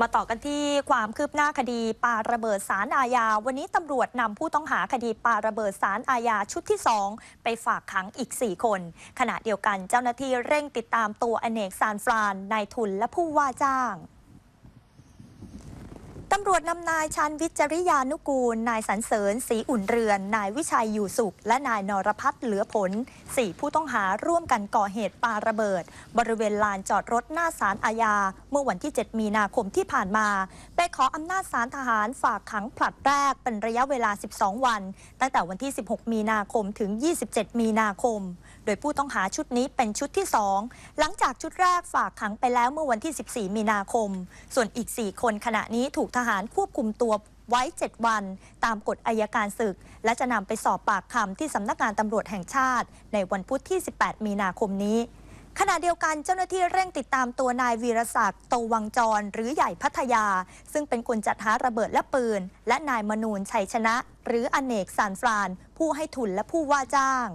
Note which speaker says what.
Speaker 1: มาต่อกันที่ความคืบหน้าคดีปาระเบิดสารอาญา วันนี้ตำรวจนำผู้ต้องหาคดีปาระเบิดสารอาญาชุดที่ 2 ไปฝากขังอีก 4 คน ขณะเดียวกันเจ้าหน้าที่เร่งติดตามตัวอเนกซานฟรานนายทุนและผู้ว่าจ้าง ตำรวจนำนายชันวิจริยานุกูล นายสันเสริญศรีอุ่นเรือน นายวิชัยอยู่สุข และนายนรพัฒน์เหลือผลสี่ผู้ต้องหาร่วมกันก่อเหตุปาระเบิด บริเวณลานจอดรถหน้าศาลอาญา เมื่อวันที่ 7 มีนาคมที่ผ่านมา ไปขออำนาจศาลทหารฝากขังผลัดแรกเป็นระยะเวลา 12 วัน ตั้งแต่วันที่ 16 มีนาคมถึง 27 มีนาคม โดยผู้ต้องหาชุดนี้เป็นชุดที่ 2 หลังจากชุดแรกฝากขังไปแล้วเมื่อวันที่ 14 มีนาคม ส่วนอีก 4 คนขณะนี้ถูกทหารควบคุมตัวไว้ 7 วัน ตามกฎอายการศึก และจะนำไปสอบปากคำที่สำนักงานตำรวจแห่งชาติ ในวันพุธที่ 18 มีนาคมนี้ขณะเดียวกันเจ้าหน้าที่เร่งติดตามตัวนายวีรศักดิ์โตวังจร หรือใหญ่พัทยา ซึ่งเป็นคนจัดหาระเบิดและปืน และนายมนูนชัยชนะ หรืออเนกสานฟราน ผู้ให้ทุนและผู้ว่าจ้าง